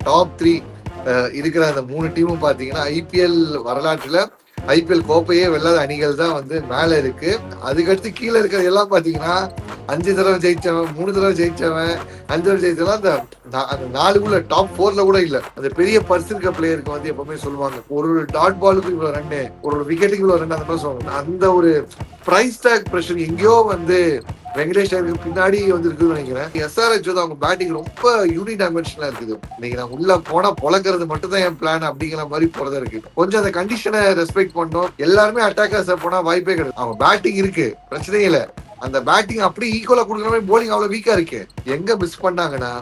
Top three இருக்கிற அந்த மூணு டீமும் பாத்தீங்கன்னா ஐபிஎல் வரலாற்றுல ஐபிஎல் கோப்பையே வெல்லாத அணிகள் தான் வந்து மேல இருக்கு. அதுக்கடுத்து கீழே இருக்கிறது எல்லாம் பாத்தீங்கன்னா அஞ்சு தடவை ஜெயிச்சவன் மூணு தடவை ஜெயிச்சவன் அஞ்சு தடவை ஜெயிச்சவன் அந்த நா- அந்த நாலுக்குள்ள டாப் போர்ல கூட இல்ல. அந்த பெரிய பர்ஸ் இருக்க பிளேயருக்கு வந்து எப்பவுமே சொல்லுவாங்க ஒரு ஒரு டாட் பாலுக்கு இவ்வளவு ரன்னு ஒரு ஒரு விக்கெட்டுக்கு இவ்வளவு ரன் அந்த மாதிரி சொல்லுவாங்க. அந்த ஒரு பிரைஸ் டேக் பிரஷர் எங்கேயோ வந்து வெங்கடேஷ் ஐயருக்கு பின்னாடி வந்து இருக்குதுன்னு நினைக்கிறேன் எஸ்ஆர்ஹெச் வந்து அவங்க பேட்டிங் ரொம்ப யூனி டைமென்ஷனா இருக்குது. இன்னைக்கு நான் உள்ள போனா பொழக்கிறது மட்டும் தான் என் பிளான் அப்படிங்கிற மாதிரி போறதா இருக்கு. கொஞ்சம் அந்த கண்டிஷனை ரெஸ்பெக்ட் பண்ணோம். எல்லாருமே அட்டாக்கர்ஸ் போனா வாய்ப்பே கிடையாது. அவங்க பேட்டிங் இருக்கு. பிரச்சனையே இல்லை. அந்த பேட்டிங் அப்படியே ஈக்குவலா கொடுக்குற மாதிரி போலிங் அவ்வளவு வீக்கா இருக்கு. எங்க மிஸ் பண்ணாங்கன்னா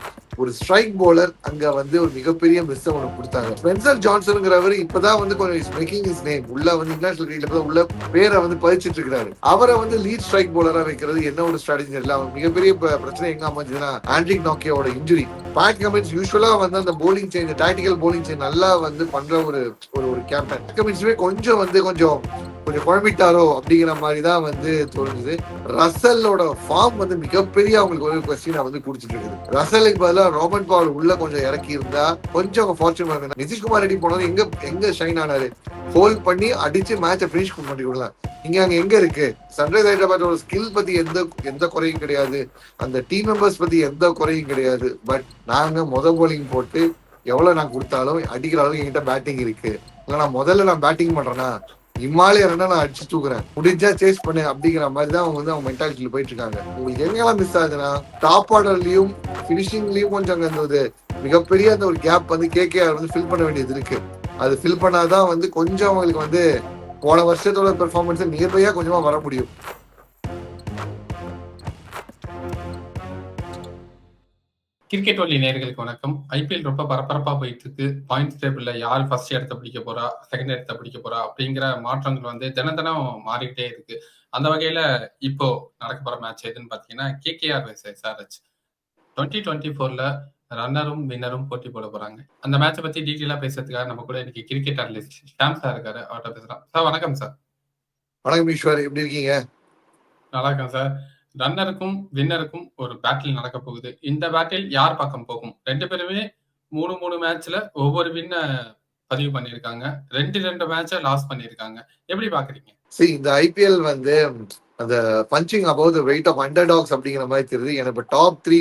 ஒரு ஸ்ட்ரைக் போலர் அங்க வந்து ஒரு மிகப்பெரிய மிஸ் ஒன்று கொடுத்தாங்க. ஸ்பென்சர் ஜான்சனுங்கிறவர் இப்பதான் வந்து கொஞ்சம் மேக்கிங் இஸ் நேம் உள்ள வந்து இன்டர்நேஷனல் கிரிக்கெட்ல உள்ள பேரை வந்து பதிச்சிட்டு இருக்காரு. அவரை வந்து லீட் ஸ்ட்ரைக் போலரா வைக்கிறது என்ன ஒரு ஸ்ட்ராட்டஜி தெரியல. அவர் மிகப்பெரிய பிரச்சனை எங்க அமைஞ்சதுன்னா ஆண்ட்ரிக் நோக்கியோட இன்ஜுரி பேட் கமின்ஸ் யூஸ்வலா வந்து அந்த bowling change tactical bowling change நல்லா வந்து பண்ற ஒரு ஒரு ஒரு கேப்டன் கமின்ஸுமே கொஞ்சம் வந்து கொஞ்சம் கொஞ்சம் குழம்பிட்டாரோ அப்படிங்கிற மாதிரி தான் வந்து தோணுது. ரசலோட ஃபார்ம் வந்து மிகப்பெரிய அவங்களுக்கு ஒரு கொஸ்டினை வந்து குடிச்சிட்டு இருக்குது. ரசலுக்கு பதிலாக ரோமன் பால் உள்ள கொஞ்சம் இறக்கி இருந்தா கொஞ்சம் அவங்க ஃபார்ச்சூன் இருந்தா நிதிஷ்குமார் ரெட்டி போனது எங்க எங்க ஷைன் ஆனாரு? ஹோல்ட் பண்ணி அடிச்சு மேட்சை பினிஷ் பண்ணி விடலாம். இங்க அங்க எங்க இருக்கு? சன்ரைஸ் ஹைதராபாத்தோட ஸ்கில் பத்தி எந்த எந்த குறையும் கிடையாது. அந்த டீம் மெம்பர்ஸ் பத்தி எந்த குறையும் கிடையாது. பட் நாங்க முத போலிங் போட்டு எவ்வளவு நான் கொடுத்தாலும் அடிக்கிற அளவுக்கு என்கிட்ட பேட்டிங் இருக்கு. இல்ல நான் முதல்ல நான் பேட்டிங் பண்றேன்னா இம்மாலே இருந்தா நான் அடிச்சு தூக்குறேன். முடிஞ்சா சேஸ் பண்ணு அப்படிங்கிற மாதிரி தான் அவங்க வந்து அவங்க மென்டாலிட்டியில போயிட்டு இருக்காங்க. உங்களுக்கு எங்கெல்லாம் மிஸ் ஆகுதுன்னா டாப் ஆர்டர்லயும் பினிஷிங்லயும் கொஞ்சம் அங்க அந்த மிகப்பெரிய அந்த ஒரு கேப் வந்து கேகேஆர் வந்து ஃபில் பண்ண வேண்டியது இருக்கு. அது ஃபில் பண்ணாதான் வந்து கொஞ்சம் அவங்களுக்கு வந்து போன வருஷத்தோட பெர்ஃபார்மன்ஸ் நியர்பையா கொஞ்சமா வர முடியும். கிரிக்கெட் ஒல்லி நேர்களுக்கு வணக்கம். ஐபிஎல் ரொம்ப பரபரப்பா போயிட்டு இருக்கு பாயிண்ட்ஸ் டேபிள்ல யார் ஃபர்ஸ்ட் இடத்த பிடிக்க போறா செகண்ட் இடத்த பிடிக்க போறா அப்படிங்கிற மாற்றங்கள் வந்து தினம் தினம் மாறிக்கிட்டே இருக்கு. அந்த வகையில இப்போ நடக்க போற மேட்ச் எதுன்னு பாத்தீங்கன்னா KKR vs SRH twenty twenty ஃபோர்ல ரன்னரும் வின்னரும் போட்டி போட போறாங்க. அந்த மேட்சை பத்தி டீட்டெயிலா பேசுறதுக்காக நம்ம கூட இன்னைக்கு கிரிக்கெட் அனலிஸ்ட் ஷாம் சார் இருக்காரு. அவர்கிட்ட பேசலாம். சார் வணக்கம் சார் வணக்கம் ஈஸ்வர். எப்படி இருக்கீங்க? நல்லா இருக்கேன் சார் ரன்னருக்கும் வின்னருக்கும் ஒரு பேட்டில் நடக்க போகுது. இந்த பேட்டில் யார் பக்கம் போகும்? ரெண்டு பேருமே மூணு மூணு மேட்ச்ல ஒவ்வொரு வின்ன பதிவு பண்ணியிருக்காங்க. ரெண்டு ரெண்டு மேட்ச லாஸ் பண்ணியிருக்காங்க. எப்படி பாக்குறீங்க? சரி இந்த ஐபிஎல் வந்து அந்த punching about the weight of underdogs அப்படிங்கிற மாதிரி தெரியுது. எனக்கு இப்போ டாப் த்ரீ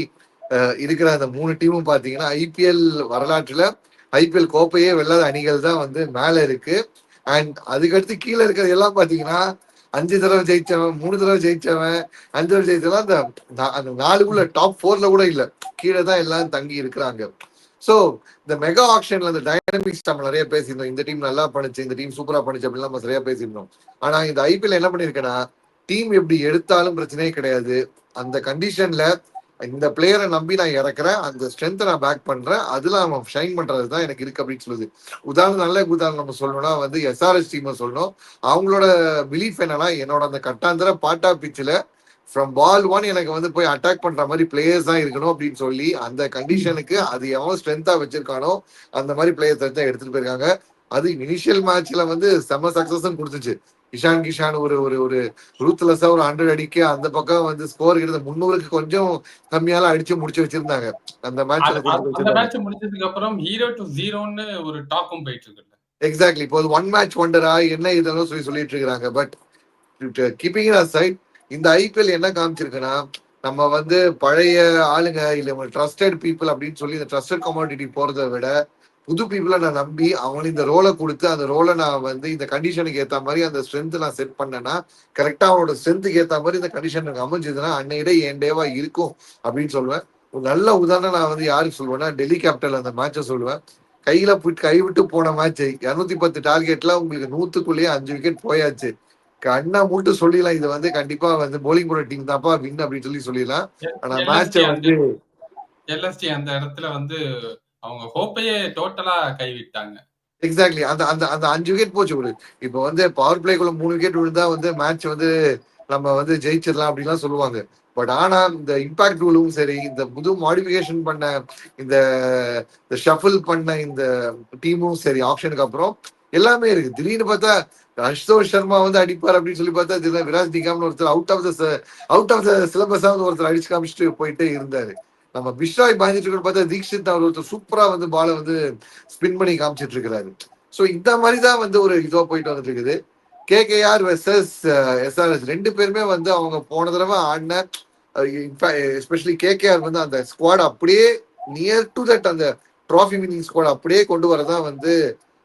இருக்கிற அந்த மூணு டீமும் பாத்தீங்கன்னா ஐபிஎல் வரலாற்றுல ஐபிஎல் கோப்பையே வெள்ளாத அணிகள் தான் வந்து மேல இருக்கு. அண்ட் அதுக்கடுத்து கீழே இருக்கிறது எல்லாம் பாத்தீங்கன்னா அஞ்சு தடவை ஜெயிச்சவன் மூணு தடவை ஜெயிச்சவன் அஞ்சு தடவை ஜெயிச்சவன் அந்த நா- அந்த நாலுக்குள்ள டாப் ஃபோர்ல கூட இல்ல. கீழே தான் எல்லாம் தங்கி இருக்கிறாங்க. சோ இந்த மெகா ஆக்ஷன்ல அந்த டைனமிக்ஸ் நம்ம நிறைய பேசியிருந்தோம். இந்த டீம் நல்லா பண்ணுச்சு இந்த டீம் சூப்பரா பண்ணுச்சு அப்படிலாம் நம்ம நிறைய பேசியிருந்தோம். ஆனா இந்த ஐபிஎல் என்ன பண்ணிருக்கேன்னா டீம் எப்படி எடுத்தாலும் பிரச்சனையே கிடையாது. அந்த கண்டிஷன்ல இந்த பிளேயரை நம்பி நான் இறக்குறேன் அந்த ஸ்ட்ரென்த்தை நான் பேக் பண்றேன் அதுல அவன் ஷைன் பண்றது தான் எனக்கு இருக்கு அப்படின்னு சொல்லுது. உதாரணம் நல்ல உதாரணம் நம்ம சொல்லணும்னா வந்து எஸ்ஆர்எஸ் டீம் சொல்லணும். அவங்களோட பிலீஃப் என்னன்னா என்னோட அந்த கட்டாந்திர பாட்டா பிச்சில் ஃப்ரம் பால் ஒன் எனக்கு வந்து போய் அட்டாக் பண்ற மாதிரி பிளேயர்ஸ் தான் இருக்கணும் அப்படின்னு சொல்லி அந்த கண்டிஷனுக்கு அது எவன் ஸ்ட்ரென்த்தா வச்சிருக்கானோ அந்த மாதிரி பிளேயர்ஸ் தான் எடுத்துட்டு போயிருக்காங்க. அது இனிஷியல் மேட்ச்ல வந்து செம சக்சஸ் கொடுத்துச்சு. இஷான் கிஷான் ஒரு ஒரு ஒரு ரூத்லெஸ்ஸா ஒரு ஹண்ட்ரட் அடிக்க அந்த பக்கம் வந்து ஸ்கோர் கிட்ட முன்னூறுக்கு கொஞ்சம் கம்மியால அடிச்சு முடிச்சு வச்சிருந்தாங்க. அந்த அது- அந்த மேட்ச் முடிஞ்சதுக்கு அப்புறம் ஹீரோ டு ஜீரோன்னு ஒரு டாக்கும் போயிட்டு இருக்கு எக்ஸாக்ட்லி இப்போ ஒன் மேட்ச் ஒண்டரா என்ன இதெல்லாம் சொல்லி சொல்லிட்டு இருக்காங்க பட் கீப்பிங் சைட் இந்த ஐபிஎல் என்ன காமிச்சிருக்குன்னா நம்ம வந்து பழைய ஆளுங்க இல்ல ட்ரஸ்டட் பீப்புள் அப்படின்னு சொல்லி இந்த ட்ரஸ்டட் கமாடிட்டி போறதை விட புது பீப்புளை நான் நம்பி அவங்களுக்கு இந்த ரோலை கொடுத்து அந்த ரோலை நான் வந்து இந்த கண்டிஷனுக்கு ஏத்த மாதிரி அந்த ஸ்ட்ரென்த் நான் செட் பண்ணேன்னா கரெக்டா அவனோட ஸ்ட்ரென்த்துக்கு ஏத்த மாதிரி இந்த கண்டிஷன் எனக்கு அமைஞ்சதுன்னா அன்னையிட என் டேவா இருக்கும் அப்படின்னு சொல்லுவேன். ஒரு நல்ல உதாரணம் நான் வந்து யாருக்கு சொல்லுவேன்னா டெல்லி கேபிட்டல் அந்த மேட்சை சொல்லுவேன். கையில கைவிட்டு போன மேட்ச் இருநூத்தி பத்து டார்கெட்ல உங்களுக்கு நூத்துக்குள்ளேயே அஞ்சு விக்கெட் போயாச்சு. கண்ணா மூட்டு சொல்லிடலாம். இது வந்து கண்டிப்பா வந்து போலிங் போட டீம் தான்ப்பா வின் அப்படின்னு சொல்லி சொல்லிடலாம். ஆனா மேட்சை வந்து எல்எஸ்டி அந்த இடத்துல வந்து அவங்க ஹோப்பையே டோட்டலா கைவிட்டாங்க. எக்ஸாக்ட்லி அந்த அந்த அந்த அஞ்சு விக்கெட் போச்சு ஒரு. இப்போ வந்து பவர் பிளேக்குள்ள மூணு விக்கெட் விழுந்தா வந்து மேட்ச் வந்து நம்ம வந்து ஜெயிச்சிடலாம் அப்படின்லாம் சொல்லுவாங்க. பட் ஆனா இந்த இம்பாக்ட் ரூலும் சரி இந்த புது மாடிஃபிகேஷன் பண்ண இந்த ஷஃபிள் பண்ண இந்த டீமும் சரி ஆப்ஷனுக்கு அப்புறம் எல்லாமே இருக்கு. திடீர்னு பார்த்தா அசுதோஷ் சர்மா வந்து அடிப்பார் அப்படின்னு சொல்லி பார்த்தா திடீர்னு விராஜ் நிகாம்னு ஒருத்தர் out of the out of the சிலபஸா வந்து ஒருத்தர் அடிச்சு காமிச்சிட்டு போயிட்டே இருந்தாரு. நம்ம பிஷ்ராய் பாஞ்சிட்டு இருக்கிற பார்த்தா தீக்ஷித் அவர் ஒருத்தர் சூப்பரா வந்து பாலை வந்து ஸ்பின் பண்ணி காமிச்சிட்டு இருக்கிறாரு. ஸோ இந்த மாதிரி தான் வந்து ஒரு இதுவா போயிட்டு வந்துட்டு இருக்குது கேகேஆர் வெர்சஸ் எஸ்ஆர்எஸ் uh, ரெண்டு பேருமே வந்து அவங்க போன தடவை ஆடின uh, எஸ்பெஷலி கேகேஆர் வந்து அந்த ஸ்குவாட் அப்படியே நியர் டு தட் அந்த ட்ராஃபி வினிங் ஸ்குவாட் அப்படியே கொண்டு வரதான் வந்து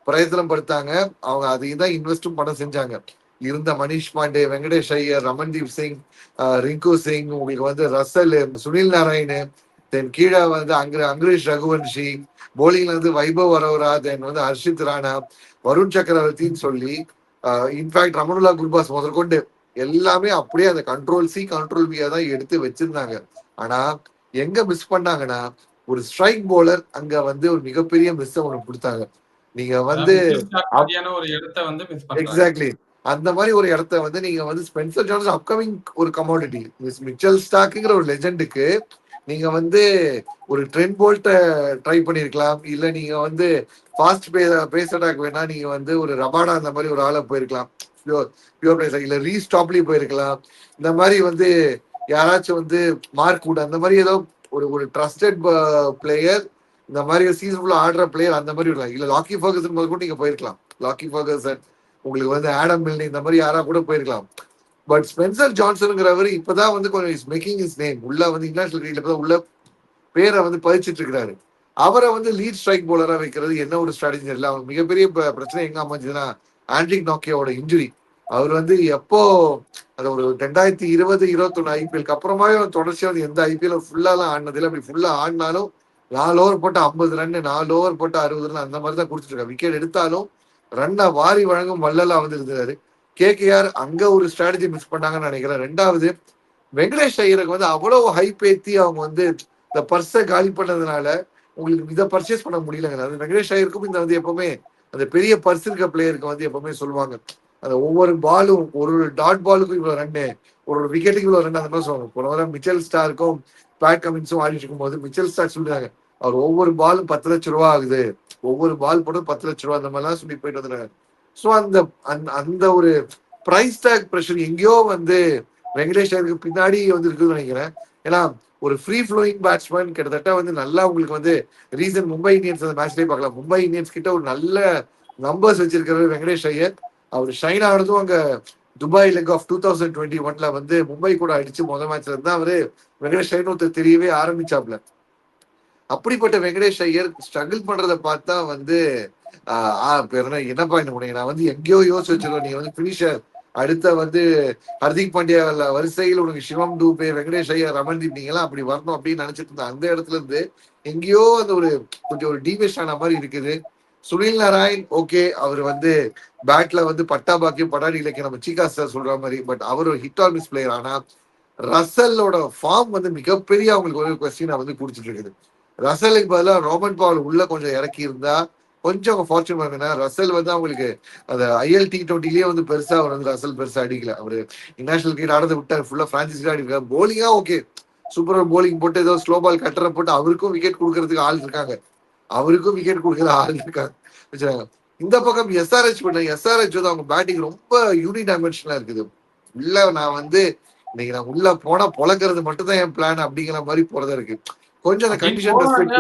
பிரயத்தனம் படுத்தாங்க. அவங்க அதையும் தான் இன்வெஸ்டும் பண்ண செஞ்சாங்க. இருந்த மணிஷ் பாண்டே வெங்கடேஷ் ஐயர் ரமன்தீப் சிங் uh, ரிங்கு சிங் உங்களுக்கு வந்து ரசல் சுனில் நாராயண் தென் கீழே வந்து அங்க அங்குரேஷ் ரகுவன்ஷி போலிங்ல வந்து வைபவ் வரவரா தென் வந்து ஹர்ஷித் ராணா வருண் சக்கரவர்த்தின்னு சொல்லி இன்ஃபேக்ட் ரமணுல்லா குர்பாஸ் முதற்கொண்டு எல்லாமே அப்படியே அந்த கண்ட்ரோல் சி கண்ட்ரோல் பியா தான் எடுத்து வச்சிருந்தாங்க. ஆனா எங்க மிஸ் பண்ணாங்கன்னா ஒரு ஸ்ட்ரைக் போலர் அங்க வந்து ஒரு மிகப்பெரிய மிஸ் ஒன்று கொடுத்தாங்க. நீங்க வந்து ஒரு இடத்த வந்து எக்ஸாக்ட்லி அந்த மாதிரி ஒரு இடத்த வந்து நீங்க வந்து ஸ்பென்சர் ஜான்சன் அப்கமிங் ஒரு கமாடிட்டி மிஸ் மிச்சல் ஸ்டாக்குங்கிற ஒரு லெஜெண்டுக்கு நீங்க வந்து ஒரு ட்ரெண்ட் போல்ட்ட ட்ரை பண்ணிருக்கலாம். இல்ல நீங்க வந்து ஃபாஸ்ட் பே பேஸ் அட்டாக் வேணா நீங்க வந்து ஒரு ரபாடா அந்த மாதிரி ஒரு ஆளை போயிருக்கலாம். பியூர் பிளேஸ் இல்ல ரீஸ்டாப்லி போயிருக்கலாம். இந்த மாதிரி வந்து யாராச்சும் வந்து மார்க் கூட அந்த மாதிரி ஏதோ ஒரு ஒரு ட்ரஸ்டட் பிளேயர் இந்த மாதிரி சீசன் ஃபுல்லா ஆடுற பிளேயர் அந்த மாதிரி இருக்கலாம். இல்ல லாக்கி ஃபர்கசன் முதல் கூட நீங்க போயிருக்கலாம். லாக்கி ஃபர்கசன் உங்களுக்கு வந்து ஆடம் மில்னி இந்த மாதிரி யாரா கூட போயிருக்கலாம். பட் ஸ்பென்சர் ஜான்சனுங்கிறவர் இப்பதான் வந்து கொஞ்சம் இஸ் மேக்கிங் இஸ் நேம் உள்ள வந்து இன்டர்நேஷனல் கிரிக்கெட்ல உள்ள பேரை வந்து பதிச்சிட்டு இருக்கிறாரு. அவரை வந்து லீட் ஸ்ட்ரைக் போலரா வைக்கிறது என்ன ஒரு ஸ்ட்ராட்டஜி தெரியல. அவங்க மிகப்பெரிய பிரச்சனை எங்க அமைஞ்சதுன்னா ஆண்ட்ரிக் நோக்கியோட இன்ஜுரி அவர் வந்து எப்போ அது ஒரு ரெண்டாயிரத்தி இருபது இருபத்தொன்னு ஐபிஎல்க்கு அப்புறமாவே அவர் தொடர்ச்சியா வந்து எந்த ஐபிஎல் ஃபுல்லாலாம் ஆடினதில்லை அப்படி ஃபுல்லா ஆடினாலும் நாலு ஓவர் போட்டு ஐம்பது ரன் நாலு ஓவர் போட்டு அறுபது ரன் அந்த மாதிரி தான் கொடுத்துட்டு இருக்காரு. விக்கெட் எடுத்தாலும் ரன்னை வாரி வழங்கும் வல்லலா வந்து இருந்தாரு கேகேஆர் அங்க ஒரு ஸ்ட்ராட்டஜி மிஸ் பண்ணாங்கன்னு நினைக்கிறேன். ரெண்டாவது வெங்கடேஷ் ஐயருக்கு வந்து அவ்வளவு ஹைப் ஏத்தி அவங்க வந்து இந்த பர்ஸை காலி பண்ணதுனால உங்களுக்கு இதை பர்ச்சேஸ் பண்ண முடியலங்க அது வெங்கடேஷ் ஐயருக்கும் இந்த வந்து எப்பவுமே அந்த பெரிய பர்ஸ் இருக்க பிளேயருக்கு வந்து எப்பவுமே சொல்லுவாங்க. அந்த ஒவ்வொரு பாலும் ஒரு டாட் பாலுக்கும் இவ்வளவு ரன்னு ஒரு ஒரு விக்கெட்டுக்கு இவ்வளவு ரன் அந்த மாதிரி சொல்லுவாங்க. போன வாரம் மிச்சல் ஸ்டாருக்கும் பேட் கமின்ஸும் ஆடிட்டு இருக்கும்போது மிச்சல் ஸ்டார் சொல்றாங்க அவர் ஒவ்வொரு பாலும் பத்து லட்ச ரூபா ஆகுது. ஒவ்வொரு பால் போட்டு பத்து லட்ச ரூபா அந்த மாதிரிலாம் சொல்லி போயிட்டு வந்துருக்காங்க. ஸோ அந்த அந்த- அந்த ஒரு ப்ரைஸ் டேக் ப்ரெஷர் எங்கேயோ வந்து வெங்கடேஷ் ஐயருக்கு பின்னாடி வந்து இருக்குதுன்னு நினைக்கிறேன். ஏன்னா ஒரு ஃப்ரீ ஃப்ளோயிங் பேட்ஸ்மேன் கிட்டத்தட்ட வந்து நல்லா உங்களுக்கு வந்து ரீசன் மும்பை இந்தியன்ஸ் அந்த மேட்ச்லயே பார்க்கலாம். மும்பை இந்தியன்ஸ் கிட்ட ஒரு நல்ல நம்பர்ஸ் வச்சிருக்கிறார் வெங்கடேஷ் ஐயர். அவர் ஷைன் ஆனதும் அங்க Dubai leg of two thousand twenty ஒன்ல வந்து மும்பை கூட அடிச்சு முதல் மேட்ச்ல இருந்தா அவரு வெங்கடேஷ் ஐயர் ஒருத்தர் தெரியவே ஆரம்பிச்சாப்ல. அப்படிப்பட்ட வெங்கடேஷ் ஐயர் ஸ்ட்ரகிள் பண்றதை பார்த்தா வந்து பேர் என்ன என்னப்பா என்ன உனக்கு நான் வந்து எங்கேயோ யோசிச்சு வச்சிருக்கோம் நீங்க வந்து பினிஷர் அடுத்த வந்து ஹர்திக் பாண்டியா வரிசையில் உனக்கு சிவம் டூபே வெங்கடேஷ் ஐயா ரமன்தீப் நீங்களாம் அப்படி வரணும் அப்படின்னு நினைச்சிட்டு இருந்த அந்த இடத்துல இருந்து எங்கேயோ அந்த ஒரு கொஞ்சம் ஒரு டிவேஷ் ஆன மாதிரி இருக்குது. சுனில் நாராயண் ஓகே. அவர் வந்து பேட்ல வந்து பட்டா பாக்கியம் படாடி இலக்கிய நம்ம சீகா சார் சொல்ற மாதிரி பட் அவர் ஒரு ஹிட் ஆர் மிஸ் பிளேயர் ஆனா ரசலோட ஃபார்ம் வந்து மிகப்பெரிய அவங்களுக்கு ஒரு கொஸ்டின் வந்து குடிச்சிட்டு இருக்குது. ரசலுக்கு பதிலாக ரோமன் பால் உள்ள கொஞ்சம் இறக்கி இருந்தா கொஞ்சம் ஃபார்ச்சூன் பண்ணுங்கன்னா ரசல் வந்து அவங்களுக்கு அந்த ஐஎல் டி டுவெண்ட்டிலேயே வந்து பெருசா அவர் வந்து ரசல் பெருசா அடிக்கல. அவர் இன்டர்நேஷனல் கிரிக்கெட் ஆடுறது விட்டார். ஃபுல்லா பிரான்சிஸ் ஆடி போலிங்கா ஓகே சூப்பர் போலிங் போட்டு ஏதோ ஸ்லோ பால் கட்டரை போட்டு அவருக்கும் விக்கெட் கொடுக்கறதுக்கு ஆள் இருக்காங்க. அவருக்கும் விக்கெட் கொடுக்குற ஆள் இருக்காங்க. வச்சுருக்காங்க இந்த பக்கம் எஸ்ஆர்ஹெச் பண்ண எஸ்ஆர்ஹெச் வந்து அவங்க பேட்டிங் ரொம்ப யூனி டைமென்ஷனா இருக்குது. உள்ள நான் வந்து இன்னைக்கு நான் உள்ள போனா பொழக்கிறது மட்டும் தான் என் பிளான் அப்படிங்கிற மாதிரி போறதா இருக்கு. கொஞ்சம் அந்த கண்டிஷன் ரெஸ்பெக்ட்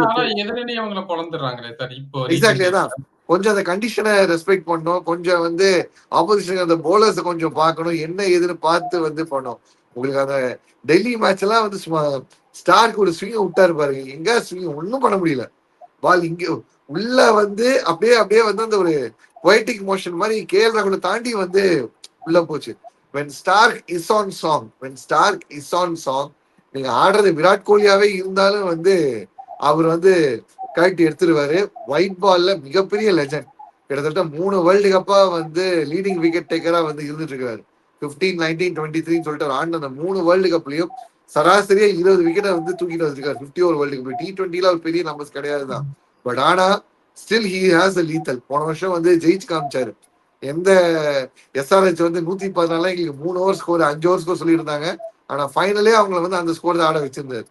அவங்கள பொழந்துடுறாங்களே சார் இப்போ எக்ஸாக்ட்லி தான் கொஞ்சம் அந்த கண்டிஷனை ரெஸ்பெக்ட் பண்ணணும். கொஞ்சம் வந்து ஆப்போசிஷன் அந்த போலர்ஸ் கொஞ்சம் பார்க்கணும். என்ன ஏதுன்னு பார்த்து வந்து பண்ணணும். உங்களுக்கு அந்த டெல்லி மேட்ச் எல்லாம் வந்து சும்மா ஸ்டார்க்கு ஒரு ஸ்விங் விட்டாரு பாருங்க. எங்க ஸ்விங் ஒன்றும் பண்ண முடியல. பால் இங்க உள்ள வந்து அப்படியே அப்படியே வந்து அந்த ஒரு பொய்டிக் மோஷன் மாதிரி கேஎல் ராகுல தாண்டி வந்து உள்ள போச்சு. When Starc is on song when Starc is on song நீங்க ஆடுறது விராட் கோலியாவே இருந்தாலும் வந்து அவர் வந்து கரெக்ட் எடுத்துருவாரு. ஒயிட் பால்ல மிகப்பெரிய லெஜண்ட் கிட்டத்தட்ட மூணு வேர்ல்டு கப்பா வந்து லீடிங் விக்கெட் டேக்கரா வந்து இருந்துட்டு இருக்காரு பிப்டீன் நைன்டீன் டுவெண்ட்டி த்ரீ சொல்லிட்டு அவர் ஆடின அந்த மூணு வேர்ல்டு கப்லயும் சராசரியா இருபது விக்கெட்டை வந்து தூக்கிட்டு வந்திருக்காரு. Fifty over world cup T டுவெண்ட்டில ஒரு பெரிய நம்பர்ஸ் கிடையாது தான் பட் ஆனா still he has a lethal போன வருஷம் வந்து ஜெயிச்சு காமிச்சாரு. எந்த எஸ்ஆர்ஹெச் வந்து நூத்தி பதினாலாம் எங்களுக்கு மூணு ஓவர் ஸ்கோர் அஞ்சு ஓவர் ஸ்கோர் சொல்லியிருந்தாங்க. ஆனா ஃபைனலே அவங்கள வந்து அந்த ஸ்கோர் தான் ஆட வச்சிருந்தாரு.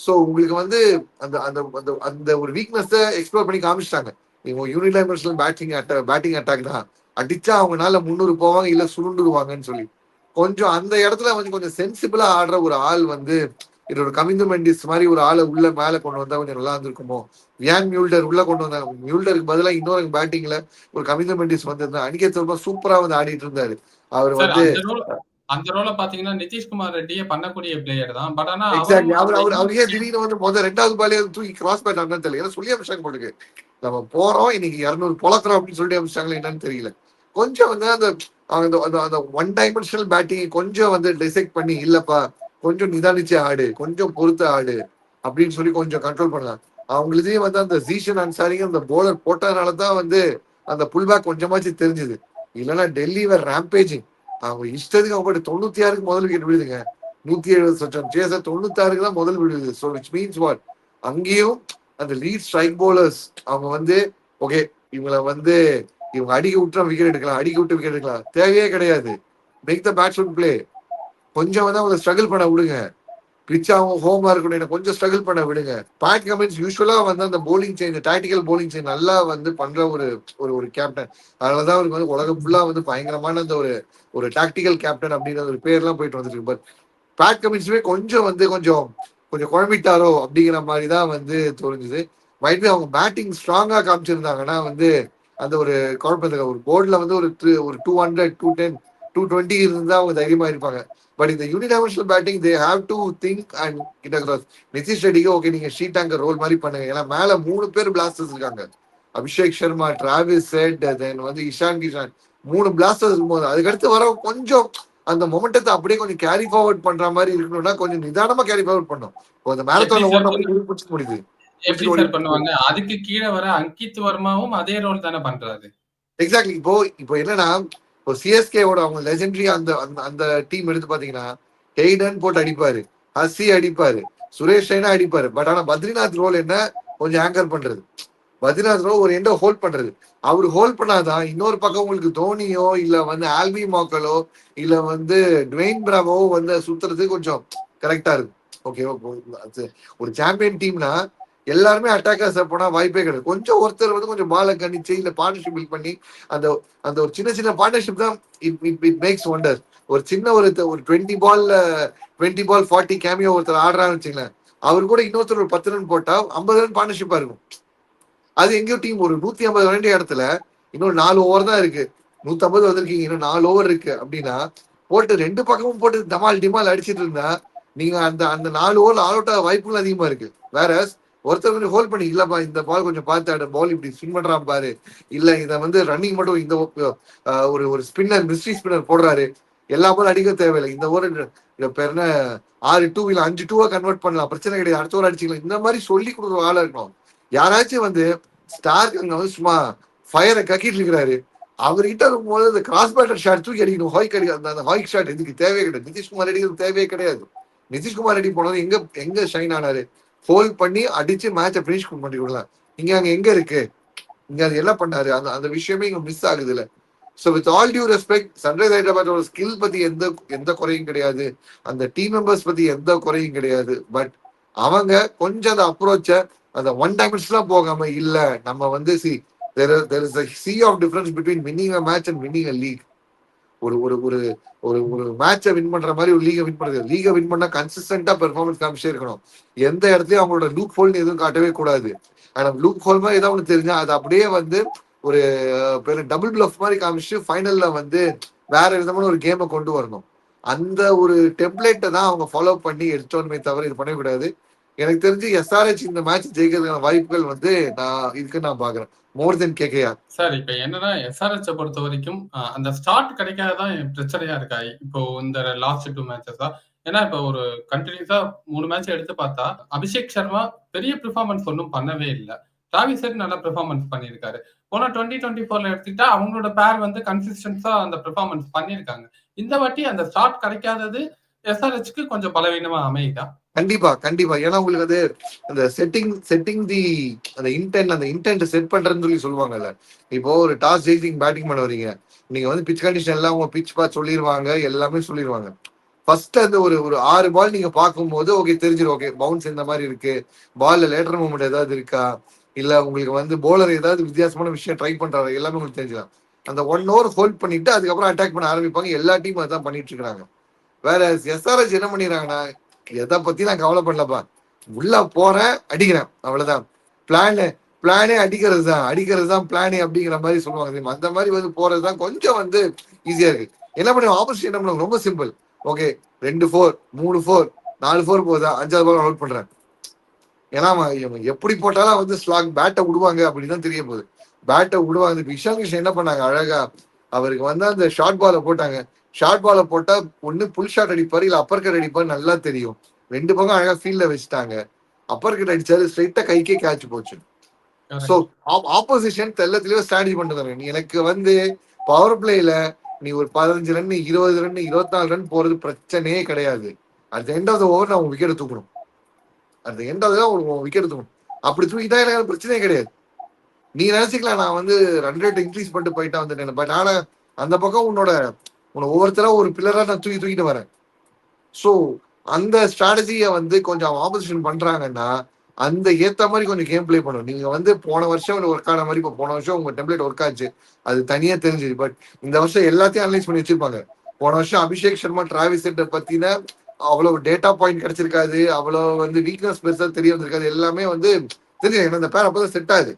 ஸோ உங்களுக்கு வந்து அந்த அந்த அந்த அந்த ஒரு வீக்னஸ் எக்ஸ்ப்ளோர் பண்ணி காமிச்சிட்டாங்க. இவங்க யூனிடைமென்ஷனல் பேட்டிங் அட்ட பேட்டிங் அட்டாக் தான். அடிச்சா அவங்கனால முந்நூறு போவாங்க இல்ல சுருண்டுருவாங்கன்னு சொல்லி. கொஞ்சம் அந்த இடத்துல வந்து கொஞ்சம் சென்சிபிளா ஆடுற ஒரு ஆள் வந்து இது ஒரு கமிந்து மெண்டிஸ் மாதிரி ஒரு ஆளை உள்ள மேல கொண்டு வந்தா கொஞ்சம் நல்லா இருந்திருக்குமோ? வியான் மியூல்டர் உள்ள கொண்டு வந்தாங்க மியூல்டருக்கு பதிலா இன்னொரு பேட்டிங்ல ஒரு கமிந்து மெண்டிஸ் வந்திருந்தா திரும்ப சூப்பரா வந்து ஆடிட்டு இருந்தாரு. அவர் வந்து அந்த ரோல் பாத்தீங்கன்னா நிதிஷ்குமார் ரெட்டியே பண்ணக்கூடிய பிளேயர் தான். பட் ஆனா அவர் அவர் அவர் திடீர்னு வந்து முதல் ரெண்டாவது பாலே தூக்கி கிராஸ் பேட் ஆனு தெரியல. ஏன்னா சொல்லி அமிச்சாங்க போட்டுக்கு நம்ம போறோம் இன்னைக்கு இரநூறு பொழக்கிறோம் அப்படின்னு சொல்லிட்டு அமிச்சாங்களா என்னன்னு தெரியல. கொஞ்சம் வந்து அந்த அந்த ஒன் டைமென்ஷனல் பேட்டிங் கொஞ்சம் வந்து டிசைட் பண்ணி இல்லப்பா கொஞ்சம் நிதானிச்சு ஆடு கொஞ்சம் பொறுத்து ஆடு அப்படின்னு சொல்லி கொஞ்சம் கண்ட்ரோல் பண்ணலாம். அவங்களுதே வந்து அந்த ஜீஷன் அன்சாரிங்க அந்த போலர் போட்டதுனால தான் வந்து அந்த புல் பேக் கொஞ்சமாச்சு தெரிஞ்சுது. இல்லைன்னா டெல்லி வேற ரேம்பேஜிங் அவங்க இஷ்டத்துக்கு அவங்க தொண்ணூத்தி ஆறுக்கு முதல் விக்கெட் விழுதுங்க. நூத்தி எழுபது சட்டம் சேசர் தொண்ணூத்தி ஆறுக்கு தான் முதல் விழுது. ஸோ விச் மீன்ஸ் வாட் அங்கேயும் அந்த லீட் ஸ்ட்ரைக் போலர்ஸ் அவங்க வந்து ஓகே இவங்கள வந்து இவங்க அடிக்க விட்டுறா விக்கெட் எடுக்கலாம் அடிக்க விட்டு விக்கெட் எடுக்கலாம். தேவையே கிடையாது. மேக் த பேட்ஸ்மேன் பிளே கொஞ்சம் வந்து அவங்க ஸ்ட்ரகிள் பண்ண விடுங்க. பிச்சாவும் அவங்க ஹோமா இருக்கணும் கொஞ்சம் ஸ்ட்ரகிள் பண்ண விடுங்க. பேட் கமின்ஸ் யூஸ்வலா வந்து அந்த bowling change tactical bowling change நல்லா வந்து பண்ற ஒரு ஒரு ஒரு கேப்டன் அதனாலதான் அவருக்கு வந்து உலகம் ஃபுல்லா வந்து பயங்கரமான அந்த ஒரு ஒரு டாக்டிக்கல் கேப்டன் அப்படின்ற ஒரு பேர்லாம் போயிட்டு வந்துருக்கு. பட் பேட் கமின்ஸுமே கொஞ்சம் வந்து கொஞ்சம் கொஞ்சம் குழம்பிட்டாரோ அப்படிங்கிற மாதிரி தான் வந்து தோணுது. மைட்பி அவங்க பேட்டிங் ஸ்ட்ராங்கா காமிச்சிருந்தாங்கன்னா வந்து அந்த ஒரு குழப்பத்துல ஒரு போர்டில் வந்து ஒரு ஒரு two hundred two ten two twenty இருந்தா அவங்க தைரியமா இருப்பாங்க. பட் இந்த unidimensional batting they have to think and கிட்ட கிராஸ் நிதிஷ் ரெட்டிக்கு ஓகே நீங்க ஷீட் டேங்கர் ரோல் மாதிரி பண்ணுங்க. ஏன்னா மேல மூணு பேர் பிளாஸ்டர்ஸ் இருக்காங்க. Abhishek Sharma Travis set then வந்து இஷான் கிஷான். மூணு பிளாஸ்டர்ஸ் இருக்கும்போது அதுக்கடுத்து வர கொஞ்சம் அந்த மொமெண்டத்தை அப்படியே கொஞ்சம் கேரி ஃபார்வர்ட் பண்ற மாதிரி இருக்கணும்னா கொஞ்சம் நிதானமா கேரி ஃபார்வர்ட் பண்ணும் அந்த மேரத்தான்ல ஓடுற sir மாதிரி பிடிச்சி முடியுது. எப்படி சார் பண்ணுவாங்க? அதுக்கு கீழே வர அங்கித் வர்மாவும் அதே ரோல் தானே பண்றாரு? எக்ஸாக்ட்லி இப்போ இப்போ என்னன்னா இப்போ சிஎஸ்கேவோட அவங்க லெஜெண்டரி அந்த அந்த அந்த டீம் எடுத்து பாத்தீங்கன்னா ஹெய்டன் போட்டு அடிப்பாரு ஹசி அடிப்பாரு சுரேஷ் ரெய்னா அடிப்பாரு. பட் ஆனா பத்ரிநாத் ரோல் என்ன? கொஞ்சம் ஆங்கர் பண்றது. பத்ரிநாத் ரோல் ஒரு எண்டோ ஹோல்ட் பண்றது. அவர் ஹோல்ட் பண்ணாதான் இன்னொரு பக்கம் உங்களுக்கு தோனியோ இல்ல வந்து ஆல்பி மாக்கலோ இல்ல வந்து டுவெயின் பிராவோ வந்து சுத்துறது கொஞ்சம் கரெக்டா இருக்கும். ஓகேவா ஒரு சாம்பியன் டீம்னா எல்லாருமே அட்டாக்கர்ஸ் போனா வாய்ப்பே கிடையாது. கொஞ்சம் ஒருத்தர் வந்து கொஞ்சம் பாலை கணிச்சு இல்ல பார்ட்னர்ஷிப் பில்ட் பண்ணி அந்த அந்த ஒரு சின்ன சின்ன பார்ட்னர்ஷிப் தான் it it it makes wonder ஒரு சின்ன ஒரு ஒரு டுவெண்ட்டி பால்ல டுவெண்ட்டி பால் ஃபார்ட்டி கேமியோ ஒருத்தர் ஆடுறான்னு வச்சுங்களேன் அவர் கூட இன்னொருத்தர் ஒரு பத்து ரன் போட்டா ஐம்பது ரன் பார்ட்னர்ஷிப்பா இருக்கும். அது எங்கேயோ டீம் ஒரு நூத்தி ஐம்பது வேண்டிய இடத்துல இன்னும் நாலு ஓவர் தான் இருக்கு. நூத்தி ஐம்பது வந்திருக்கீங்க இன்னும் நாலு ஓவர் இருக்கு அப்படின்னா போட்டு ரெண்டு பக்கமும் போட்டு தமால் டிமால் அடிச்சிட்டு இருந்தா நீங்க அந்த அந்த நாலு ஓவர்ல ஆல் அவுட் ஆக வாய்ப்புகள் அதிகமா இருக்கு. வேற ஒருத்தர் கொஞ்சம் ஹோல்ட் பண்ணி இல்லப்பா இந்த பால் கொஞ்சம் பார்த்து ஆட பால் இப்படி ஸ்பின் பண்றான் பாரு. இல்ல இதை வந்து ரன்னிங் மட்டும் இந்த ஒரு ஒரு ஸ்பின்னர் மிஸ்ட்ரி ஸ்பின்னர் போடுறாரு. எல்லா பாலும் அடிக்க தேவையில்லை. இந்த ஓவர் பெருன ஆறு டூ இல்ல அஞ்சு டூவா கன்வெர்ட் பண்ணலாம். பிரச்சனை கிடையாது. அடுத்த ஓவர் அடிச்சுக்கலாம். இந்த மாதிரி சொல்லி கொடுக்குற ஆளா இருக்கணும். யாராச்சும் வந்து ஸ்டார்க் அங்க வந்து சும்மா ஃபயரை கக்கிட்டு இருக்கிறாரு அவர்கிட்ட இருக்கும்போது அந்த கிராஸ் பேட்டர் ஷாட் தூக்கி அடிக்கணும். ஹாய்க் அடி அந்த அந்த ஹாய்க் ஷாட் இதுக்கு தேவையே கிடையாது. நிதிஷ்குமார் அடிக்கிறது தேவையே கிடையாது. நிதிஷ்குமார் ரெட்டி போனது எங்க எங்க ஷைன் ஆனாரு? ஃபோல் பண்ணி அடிச்சு மேட்சை ஃபினிஷ் பண்ணி விடலாம். இங்க அங்க எங்க இருக்கு? இங்க அது என்ன பண்ணாரு? அந்த அந்த விஷயமே இங்க மிஸ் ஆகுது இல்ல so with all due respect sunrise ஹைதராபாத்தோட skill பத்தி எந்த எந்த குறையும் கிடையாது. அந்த டீம் மெம்பர்ஸ் பத்தி எந்த குறையும் கிடையாது. பட் அவங்க கொஞ்சம் அந்த அப்ரோச்ச அந்த ஒன் டைமென்ஷன்லாம் போகாம இல்ல. நம்ம வந்து see there there is sea of difference between winning a match and winning a league ஒரு ஒரு ஒரு ஒரு ஒரு மேட்சை வின் பண்ற மாதிரி ஒரு லீகை வின் பண்ணுறது லீகை வின் பண்ணா கன்சிஸ்டன்டா பெர்ஃபார்மன்ஸ் காமிச்சே இருக்கணும். எந்த இடத்துலயும் அவங்களோட லூப் ஹோல்னு எதுவும் காட்டவே கூடாது. ஆனா லூப் ஹோல் மாதிரி ஏதாவது ஒன்று தெரிஞ்சா அது அப்படியே வந்து ஒரு பெரு டபுள் பிளஃப் மாதிரி காமிச்சு ஃபைனல்ல வந்து வேற விதமான ஒரு கேமை கொண்டு வரணும். அந்த ஒரு டெம்ப்ளேட்டை தான் அவங்க ஃபாலோ பண்ணி எடுத்தோன்மே தவிர இது பண்ணக்கூடாது எனக்கு தெரிஞ்சு எஸ்ஆர்ஹெச் இந்த மேட்ச் ஜெயிக்கிறதுக்கான வாய்ப்புகள் வந்து நான் இதுக்கு நான் பாக்குறேன் மோர் தென் கேகேஆர் சார் இப்ப என்னன்னா எஸ்ஆர்எஸ் பொறுத்த வரைக்கும் அந்த ஸ்டார்ட் கிடைக்காததான் என் பிரச்சனையா இருக்கா? இப்போ இந்த லாஸ்ட் டூ மேட்சஸ் தான் ஏன்னா இப்போ ஒரு கண்டினியூஸா மூணு மேட்ச் எடுத்து பார்த்தா அபிஷேக் சர்மா பெரிய பெர்ஃபார்மன்ஸ் ஒன்றும் பண்ணவே இல்லை. ராவி செட் நல்ல பெர்ஃபார்மன்ஸ் பண்ணியிருக்காரு. போனா டுவெண்ட்டி டுவெண்ட்டி ஃபோர்ல எடுத்துக்கிட்டா அவங்களோட பேர் வந்து கன்சிஸ்டன்ஸா அந்த பெர்ஃபார்மன்ஸ் பண்ணியிருக்காங்க. இந்த வாட்டி அந்த ஸ்டார்ட் கிடைக்காதது எஸ்ஆர்ஹெச்க்கு கொஞ்சம் பலவீனமா அமையுதா? கண்டிப்பா கண்டிப்பா. ஏன்னா உங்களுக்கு அது அந்த செட்டிங் செட்டிங் தி அந்த இன்டென்ட் அந்த இன்டென்ட் செட் பண்றதுன்னு சொல்லி சொல்லுவாங்கல்ல. இப்போ ஒரு டாஸ் ஜெயிச்சிங் பேட்டிங் பண்ண வரீங்க நீங்க வந்து பிச் கண்டிஷன் எல்லாம் உங்க பிச் பார்த்து சொல்லிடுவாங்க எல்லாமே சொல்லிடுவாங்க ஃபர்ஸ்ட் அந்த ஒரு ஒரு ஆறு பால் நீங்க பார்க்கும்போது ஓகே தெரிஞ்சிடும் ஓகே பவுன்ஸ் இந்த மாதிரி இருக்கு. பால்ல லேட்டர் மூமெண்ட் ஏதாவது இருக்கா? இல்ல உங்களுக்கு வந்து போலர் ஏதாவது வித்தியாசமான விஷயம் ட்ரை பண்றாரு? எல்லாமே உங்களுக்கு தெரிஞ்சிடும் அந்த ஒன் ஹவர் ஹோல்ட் பண்ணிட்டு அதுக்கப்புறம் அட்டாக் பண்ண ஆரம்பிப்பாங்க. எல்லா டீமும் அதான் பண்ணிட்டு இருக்காங்க வேற எஸ்ஆர்எஸ் என்ன பண்ணிடுறாங்கன்னா எதை பத்தி நான் கவலைப்படலப்பா. உள்ள போறேன் அடிக்கிறேன். அவ்வளவுதான். பிளானு பிளானே அடிக்கிறது தான். அடிக்கிறது தான் பிளானே அப்படிங்கிற மாதிரி சொல்லுவாங்க தெரியுமா? அந்த மாதிரி வந்து போறது தான் கொஞ்சம் வந்து ஈஸியா இருக்கு. என்ன பண்ணுவோம்? ஆப்போசிட் என்ன பண்ணுவாங்க ரொம்ப சிம்பிள் ஓகே ரெண்டு ஃபோர் மூணு ஃபோர் நாலு ஃபோர் போதா? அஞ்சாவது பால் அவுட் பண்றேன். ஏன்னா எப்படி போட்டாலும் வந்து ஸ்லாக் பேட்டை விடுவாங்க அப்படின்னு தான் தெரிய போகுது. பேட்டை விடுவாங்க. இப்ப இஷான் கிருஷ்ணன் என்ன பண்ணாங்க? அழகா அவருக்கு வந்து அந்த ஷார்ட் பாலை போட்டாங்க. ஷார்ட் பாலை போட்டா ஒண்ணு புல் ஷாட் அடிப்பாரு இல்ல அப்பர் கட் அடிப்பாரு நல்லா தெரியும். ரெண்டு பக்கம் அழகா ஃபீல்ட்ல வச்சுட்டாங்க. அப்பர் கட் அடிச்சாரு ஸ்ட்ரைட்டா கைக்கே கேட்ச் போச்சு. சோ ஆப்போசிஷன் தெல்லத்திலேயே ஸ்ட்ராட்டஜி பண்றாங்க நீ எனக்கு வந்து பவர் பிளேல நீ ஒரு பதினஞ்சு ரன் இருபது ரன் இருபத்தி நாலு ரன் போறது பிரச்சனையே கிடையாது. At end of the over நான் விக்கெட் தூக்கணும். அட் எண்ட் ஆஃப் ஒரு விக்கெட் தூக்கணும். அப்படி தூக்கிட்டா எனக்கு பிரச்சனையே கிடையாது. நீ நினைச்சுக்கலாம் நான் வந்து ரன் ரேட் இன்க்ரீஸ் பண்ணிட்டு போயிட்டா வந்துட்டேன் பட் ஆனா அந்த பக்கம் உன்னோட உன்னை ஒவ்வொருத்தரா ஒரு பில்லரா நான் தூக்கி தூக்கிட்டு வரேன். ஸோ அந்த ஸ்ட்ராட்டஜியை வந்து கொஞ்சம் ஆப்போசிஷன் பண்றாங்கன்னா அந்த ஏத்த மாதிரி கொஞ்சம் கேம் ப்ளே பண்ணணும். நீங்க வந்து போன வருஷம் ஒர்க் ஆன மாதிரி இப்போ போன வருஷம் உங்க டெம்ப்ளேட் ஒர்க் ஆச்சு. அது தனியா தெரிஞ்சது. பட் இந்த வருஷம் எல்லாத்தையும் அனலைஸ் பண்ணி வச்சிருப்பாங்க. போன வருஷம் அபிஷேக் சர்மா டிராவிஸ் செட்டை பத்தின அவ்வளவு டேட்டா பாயிண்ட் கிடைச்சிருக்காது. அவ்வளவு வந்து வீக்னஸ் பெருசா தெரிய வந்திருக்காது. எல்லாமே வந்து தெரியும் ஏன்னா இந்த பேர் அப்பதான் செட் ஆகுது.